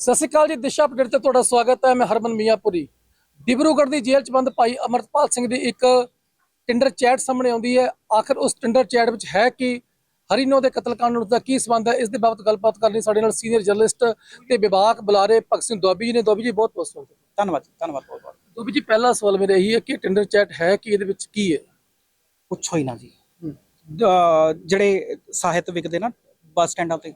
ਸਤਿ ਸ਼੍ਰੀ ਅਕਾਲ ਜੀ ਦਿਸ਼ਾ ਅਪਡੇਟ ਤੇ ਤੁਹਾਡਾ ਸਵਾਗਤ ਹੈ। ਮੈਂ ਹਰਮਨ ਮੀਆਂਪੁਰੀ। ਡਿਬਰੂਗੜ੍ਹ ਦੀ ਜੇਲ੍ਹ 'ਚ ਬੰਦ ਭਾਈ ਅਮਰਤਪਾਲ ਸਿੰਘ ਦੀ ਇੱਕ ਟਿੰਡਰ ਚੈਟ ਸਾਹਮਣੇ ਆਉਂਦੀ ਹੈ। ਆਖਰ ਉਸ ਟਿੰਡਰ ਚੈਟ ਵਿੱਚ ਹੈ ਕਿ? ਹਰੀਨੋ ਦੇ ਕਤਲकांड ਨਾਲ ਉਸਦਾ ਕੀ ਸੰਬੰਧ ਹੈ? ਇਸ ਦੇ ਬਾਬਤ ਗੱਲਬਾਤ ਕਰਨ ਲਈ ਸਾਡੇ ਨਾਲ ਸੀਨੀਅਰ ਜਰਨਲਿਸਟ ਤੇ ਵਿਭਾਗ ਬੁਲਾਰੇ ਭਗਤ ਸਿੰਘ ਦੁਆਬੀ ਜੀ ਨੇ। ਦੁਆਬੀ ਜੀ ਬਹੁਤ ਬਹੁਤ ਸਵਾਗਤ ਧੰਨਵਾਦ ਜੀ, ਧੰਨਵਾਦ ਬਹੁਤ ਬਹੁਤ। ਦੁਆਬੀ ਜੀ ਪਹਿਲਾ ਸਵਾਲ ਮੇਰਾ ਇਹੀ ਹੈ ਕਿ ਟਿੰਡਰ ਚੈਟ ਹੈ ਕਿ? ਇਹਦੇ ਵਿੱਚ ਕੀ ਹੈ? ਪੁੱਛੋ ਹੀ ਨਾ ਜੀ। ਜਿਹੜੇ ਸਾਹਿਤ ਵਿਕਦੇ ਨਾ ਬੱਸ ਸਟੈਂਡਾਂ ਤੇ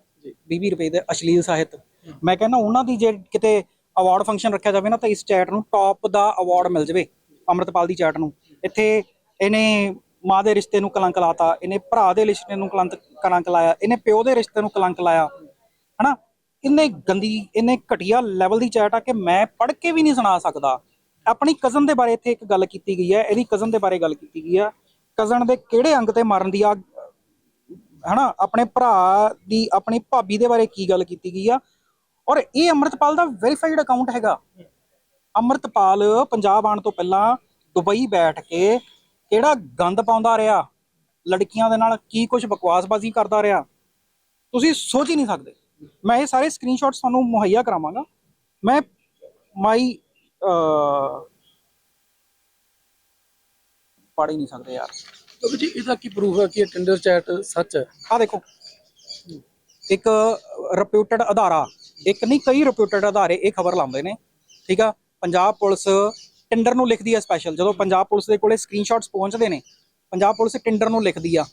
20 ਰੁਪਏ ਦੇ ਅਸ਼ਲੀਲ ਸਾਹਿਤ। ਮੈਂ ਕਹਿੰਦਾ ਉਹਨਾਂ ਦੀ ਜੇ ਕਿਤੇ ਅਵਾਰਡ ਫੰਕਸ਼ਨ ਰੱਖਿਆ ਜਾਵੇ ਨਾ, ਤਾਂ ਇਸ ਚੈਟ ਨੂੰ ਟੌਪ ਦਾ ਅਵਾਰਡ ਮਿਲ ਜਾਵੇ, ਅੰਮ੍ਰਿਤਪਾਲ ਦੀ ਚੈਟ ਨੂੰ। ਇੱਥੇ ਇਹਨੇ ਮਾਂ ਦੇ ਰਿਸ਼ਤੇ ਨੂੰ ਕਲੰਕ ਲਾਤਾ, ਇਹਨੇ ਭਰਾ ਦੇ ਰਿਸ਼ਤੇ ਨੂੰ ਕਲੰਕ ਕਲੰਕ ਲਾਇਆ, ਇਹਨੇ ਪਿਓ ਦੇ ਰਿਸ਼ਤੇ ਨੂੰ ਕਲੰਕ ਲਾਇਆ, ਹਨਾ? ਇੰਨੇ ਗੰਦੀ, ਇੰਨੇ ਘਟੀਆ ਲੈਵਲ ਦੀ ਚੈਟ ਆ ਕਿ ਮੈਂ ਪੜ੍ਹ ਕੇ ਵੀ ਨਹੀਂ ਸੁਣਾ ਸਕਦਾ। ਆਪਣੀ ਕਜ਼ਨ ਦੇ ਬਾਰੇ ਇੱਥੇ ਇੱਕ ਗੱਲ ਕੀਤੀ ਗਈ ਹੈ, ਇਹਦੀ ਕਜ਼ਨ ਦੇ ਬਾਰੇ ਗੱਲ ਕੀਤੀ ਗਈ ਆ। ਕਜ਼ਨ ਦੇ ਕਿਹੜੇ ਅੰਗ ਤੇ ਮਾਰਨ ਦੀ ਆ? ਹਨਾ, ਆਪਣੇ ਭਰਾ ਦੀ, ਆਪਣੀ ਭਾਬੀ ਦੇ ਬਾਰੇ ਕੀ ਗੱਲ ਕੀਤੀ ਗਈ ਆ? ਔਰ ਇਹ ਅੰਮ੍ਰਿਤਪਾਲ ਦਾ ਵੈਰੀਫਾਈਡ ਅਕਾਊਂਟ ਹੈਗਾ। ਅੰਮ੍ਰਿਤਪਾਲ ਪੰਜਾਬ ਆਉਣ ਤੋਂ ਪਹਿਲਾਂ ਦੁਬਈ ਬੈਠ ਕੇ ਕਿਹੜਾ ਗੰਦ ਪਾਉਂਦਾ ਰਿਹਾ? ਲੜਕੀਆਂ ਦੇ ਨਾਲ ਕੀ ਕੁਝ ਬਕਵਾਸਬਾਜ਼ੀ ਕਰਦਾ ਰਿਹਾ? ਤੁਸੀਂ ਸੋਚ ਹੀ ਨਹੀਂ ਸਕਦੇ। ਮੈਂ ਇਹ ਸਾਰੇ ਸਕਰੀਨਸ਼ਾਟਸ ਤੁਹਾਨੂੰ ਮੁਹੱਈਆ ਕਰਾਵਾਂਗਾ। ਮੈਂ ਮਾਈ ਪੜ੍ਹ ਹੀ ਨਹੀਂ ਸਕਦੇ ਯਾਰ। ਦੁਆਬੀ ਜੀ ਇਹਦਾ ਕੀ ਪ੍ਰੂਫ ਹੈ ਕਿ ਇਹ ਟਿੰਡਰ ਚੈਟ ਸੱਚ ਹੈ? ਆ ਦੇਖੋ। ਇੱਕ ਰਿਪਿਊਟਡ ਅਧਾਰਾ ਇੱਕ ਨਹੀਂ, ਕਈ ਰਿਪਿਊਟਡ ਅਧਾਰੇ ਇਹ ਖਬਰ ਲਾਉਂਦੇ ਨੇ, ਠੀਕ ਆ? ਪੰਜਾਬ ਪੁਲਿਸ ਟਿੰਡਰ ਨੂੰ ਲਿਖਦੀ ਆ ਸਪੈਸ਼ਲ ਜਦੋਂ ਪੰਜਾਬ ਪੁਲਿਸ ਦੇ ਕੋਲੇ ਸਕਰੀਨਸ਼ਾਟਸ ਪਹੁੰਚਦੇ ਨੇ, ਪੰਜਾਬ ਪੁਲਿਸ ਟਿੰਡਰ ਨੂੰ ਲਿਖਦੀ ਆ।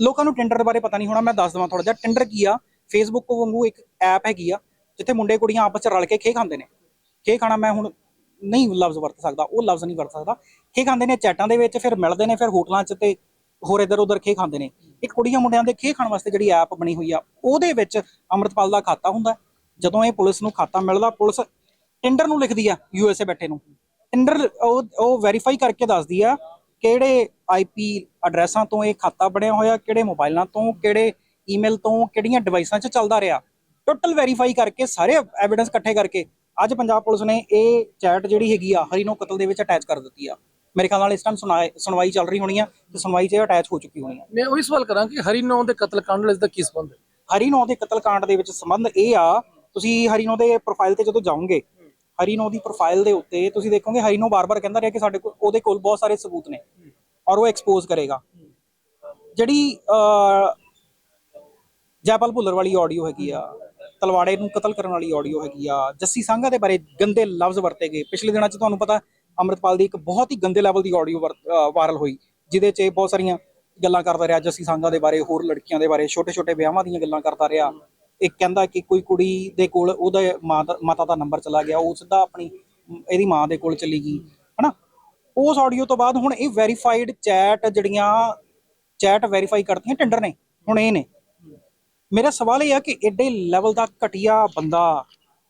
ਲੋਕਾਂ ਨੂੰ ਟਿੰਡਰ ਦੇ ਬਾਰੇ ਪਤਾ ਨਹੀਂ ਹੋਣਾ, ਮੈਂ ਦੱਸ ਦਵਾਂ ਥੋੜਾ ਜਿਹਾ। ਟਿੰਡਰ ਕੀ ਆ? ਫੇਸਬੁੱਕ ਵਾਂਗੂ ਇੱਕ ਐਪ ਹੈਗੀ ਆ, ਜਿੱਥੇ ਮੁੰਡੇ ਕੁੜੀਆਂ ਆਪਸ ਚ ਰਲ ਕੇ ਖੇ ਖਾਂਦੇ ਨੇ। ਖੇ ਖਾਣਾ ਮੈਂ ਹੁਣ ਨਹੀਂ ਲਫ਼ਜ਼ ਵਰਤ ਸਕਦਾ, ਉਹ ਲਫ਼ਜ਼ ਨਹੀਂ ਵਰਤ ਸਕਦਾ। ਖੇ ਖਾਂਦੇ ਨੇ ਚੈਟਾਂ ਦੇ ਵਿੱਚ, ਫਿਰ ਮਿਲਦੇ ਨੇ, ਫਿਰ ਹੋਟਲਾਂ 'ਚ ਤੇ ਹੋਰ ਇੱਧਰ ਉੱਧਰ ਖੇ ਖਾਂਦੇ ਨੇ। ਇੱਕ ਕੁੜੀਆਂ ਮੁੰਡਿਆਂ ਦੇ ਖੇ ਖਾਣ ਵਾਸਤੇ ਜਿਹੜੀ ਐਪ ਬਣੀ ਹੋਈ ਆ, ਉਹਦੇ ਵਿੱਚ ਅੰਮ੍ਰਿਤਪਾਲ ਦਾ ਖਾਤਾ ਹੁੰਦਾ। ਜਦੋਂ ਇਹ ਪੁਲਿਸ ਨੂੰ ਖਾਤਾ ਮਿਲਦਾ ਪੁਲਿਸ ਟੈਂਡਰ ਨੂੰ ਲਿਖਦੀ ਆ ਯੂਐਸਏ ਬੈਠੇ ਨੂੰ। ਟੈਂਡਰ ਉਹ ਉਹ ਵੈਰੀਫਾਈ ਕਰਕੇ ਦੱਸਦੀ ਆ ਕਿਹੜੇ ਆਈਪੀ ਐਡਰੈਸਾਂ ਤੋਂ ਇਹ ਖਾਤਾ ਬਣਿਆ ਹੋਇਆ ਕਿਹੜੇ ਮੋਬਾਈਲਾਂ ਤੋਂ ਕਿਹੜੇ ਈਮੇਲ ਤੋਂ ਕਿਹੜੀਆਂ ਡਿਵਾਈਸਾਂ 'ਚ ਚੱਲਦਾ ਰਿਹਾ। ਟੋਟਲ ਵੈਰੀਫਾਈ ਕਰਕੇ ਸਾਰੇ ਐਵੀਡੈਂਸ ਇਕੱਠੇ ਕਰਕੇ ਅੱਜ ਪੰਜਾਬ ਪੁਲਿਸ ਨੇ ਇਹ ਚੈਟ ਜਿਹੜੀ ਹੈਗੀ ਆ ਹਰੀਨੋ ਕਤਲ ਦੇ ਵਿੱਚ ਅਟੈਚ ਕਰ ਦਿੱਤੀ ਆ। ਮੇਰੇ ਖਿਆਲ ਨਾਲ ਇਸ ਟਾਈਮ ਸੁਣਵਾਈ ਚੱਲ ਰਹੀ ਹੋਣੀ ਆ ਤੇ ਸੁਣਵਾਈ 'ਚ ਅਟੈਚ ਹੋ ਚੁੱਕੀ ਹੋਣੀ ਆ। ਮੈਂ ਉਹੀ ਸਵਾਲ ਕਰਾਂ ਕਿ ਹਰੀ ਹਰੀਨੋ ਦੇ ਕਤਲ ਕਾਂਡ ਨਾਲ ਇਸ ਦਾ ਕੀ ਸੰਬੰਧ ਹੈ? ਹਰੀਨੋ ਦੇ ਕਤਲ ਕਾਂਡ ਦੇ ਵਿੱਚ ਸੰਬੰਧ ਇਹ ਆ ਤੁਸੀਂ ਹਰੀਨੋ ਦੇ ਪ੍ਰੋਫਾਈਲ ਤੇ ਜਦੋਂ ਜਾਓਗੇ, ਹਰੀਨੋ ਦੀ ਪ੍ਰੋਫਾਈਲ ਦੇ ਉੱਤੇ ਤੁਸੀਂ ਦੇਖੋਗੇ, ਹਰੀਨੋ ਬਾਰ-ਬਾਰ ਕਹਿੰਦਾ ਰਿਹਾ ਕਿ ਸਾਡੇ ਕੋਲ ਉਹਦੇ ਕੋਲ ਬਹੁਤ ਸਾਰੇ ਸਬੂਤ ਨੇ ਔਰ ਉਹ ਐਕਸਪੋਜ਼ ਕਰੇਗਾ। ਜਿਹੜੀ ਜੈਪਾਲ ਭੁੱਲਰ ਵਾਲੀ ਆਡੀਓ ਹੈਗੀ ਆ, ਤਲਵਾੜੇ ਨੂੰ ਕਤਲ ਕਰਨ ਵਾਲੀ ਆਡੀਓ ਹੈਗੀ ਆ, ਜੱਸੀ ਸੰਘਾ ਦੇ ਬਾਰੇ ਗੰਦੇ ਲਫ਼ਜ਼ ਵਰਤੇ ਗਏ। ਪਿਛਲੇ ਦਿਨਾਂ 'ਚ ਤੁਹਾਨੂੰ ਪਤਾ ਅੰਮ੍ਰਿਤਪਾਲ ਦੀ ਇੱਕ ਬਹੁਤ ਹੀ ਗੰਦੇ ਲੈਵਲ ਦੀ ਆਡੀਓ ਵਾਇਰਲ ਹੋਈ, ਜਿਹਦੇ 'ਚ ਬਹੁਤ ਸਾਰੀਆਂ ਗੱਲਾਂ ਕਰਦਾ ਰਿਹਾ ਜੱਸੀ ਸੰਘਾ ਦੇ ਬਾਰੇ, ਹੋਰ ਲੜਕੀਆਂ ਦੇ ਬਾਰੇ, ਛੋਟੇ-ਛੋਟੇ ਵਿਆਹਾਂ ਦੀਆਂ ਗੱਲਾਂ ਕਰਦਾ ਰਿਹਾ। ਇੱਕ ਕਹਿੰਦਾ ਕਿ ਕੋਈ ਕੁੜੀ ਦੇ ਕੋਲ ਉਹਦਾ ਮਾਂ ਮਾਤਾ ਦਾ ਨੰਬਰ ਚਲਾ ਗਿਆ, ਉਹ ਸਿੱਧਾ ਆਪਣੀ, ਇਹਦੀ ਮਾਂ ਦੇ ਕੋਲ ਚਲੀ ਗਈ, ਹਨਾ? ਉਸ ਆਡੀਓ ਤੋਂ ਬਾਅਦ ਹੁਣ ਇਹ ਵੈਰੀਫਾਈਡ ਚੈਟ ਜਿਹੜੀਆਂ ਚੈਟ ਵੈਰੀਫਾਈ ਕਰਦੀਆਂ ਟੈਂਡਰ ਨੇ, ਹੁਣ ਇਹ ਨੇ। ਮੇਰਾ ਸਵਾਲ ਇਹ ਆ ਕਿ ਐਡੇ ਲੈਵਲ ਦਾ ਘਟੀਆ ਬੰਦਾ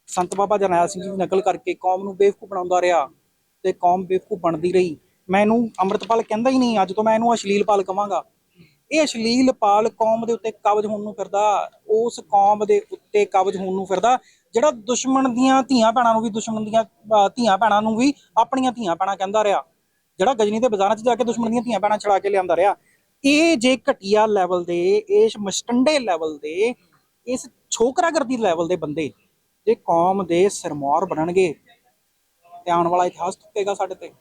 ਸੰਤ ਬਾਬਾ ਜਰਨੈਲ ਸਿੰਘ ਜੀ ਦੀ ਨਕਲ ਕਰਕੇ ਕੌਮ ਨੂੰ ਬੇਵਕੂਫ ਬਣਾਉਂਦਾ ਰਿਹਾ ਤੇ ਕੌਮ ਬੇਵਕੂਫ ਬਣਦੀ ਰਹੀ। ਮੈਂ ਇਹਨੂੰ ਅੰਮ੍ਰਿਤਪਾਲ ਕਹਿੰਦਾ ਹੀ ਨਹੀਂ, ਅੱਜ ਤੋਂ ਮੈਂ ਇਹਨੂੰ ਅਸ਼ਲੀਲਪਾਲ ਕਵਾਂਗਾ। ਇਹ ਅਸ਼ਲੀਲ ਪਾਲ ਕੌਮ ਦੇ ਉੱਤੇ ਕਬਜ਼ ਹੋਣ ਨੂੰ ਫਿਰਦਾ, ਉਸ ਕੌਮ ਦੇ ਉੱਤੇ ਕਬਜ਼ ਹੋਣ ਨੂੰ ਫਿਰਦਾ, ਜਿਹੜਾ ਦੁਸ਼ਮਣ ਦੀਆਂ ਧੀਆਂ ਭੈਣਾਂ ਨੂੰ ਵੀ, ਦੁਸ਼ਮਣ ਦੀਆਂ ਧੀਆਂ ਭੈਣਾਂ ਨੂੰ ਵੀ ਆਪਣੀਆਂ ਧੀਆਂ ਭੈਣਾਂ ਕਹਿੰਦਾ ਰਿਹਾ। ਜਿਹੜਾ ਗਜਨੀ ਦੇ ਬਾਜ਼ਾਰਾਂ 'ਚ ਜਾ ਕੇ ਦੁਸ਼ਮਣ ਦੀਆਂ ਧੀਆਂ ਭੈਣਾਂ ਛੜਾ ਕੇ ਲਿਆਂਦਾ ਰਿਹਾ। ਇਹ ਜੇ ਘਟੀਆ ਲੈਵਲ ਦੇ, ਇਸ ਮਸਟੰਡੇ ਲੈਵਲ ਦੇ, ਇਸ ਛੋਕਰਾਗਰਦੀ ਲੈਵਲ ਦੇ ਬੰਦੇ, ਜੇ ਕੌਮ ਦੇ ਸਰਮੌਰ ਬਣਨਗੇ, ਤੇ ਆਉਣ ਵਾਲਾ ਇਤਿਹਾਸ ਟੁੱਟੇਗਾ ਸਾਡੇ ਤੇ।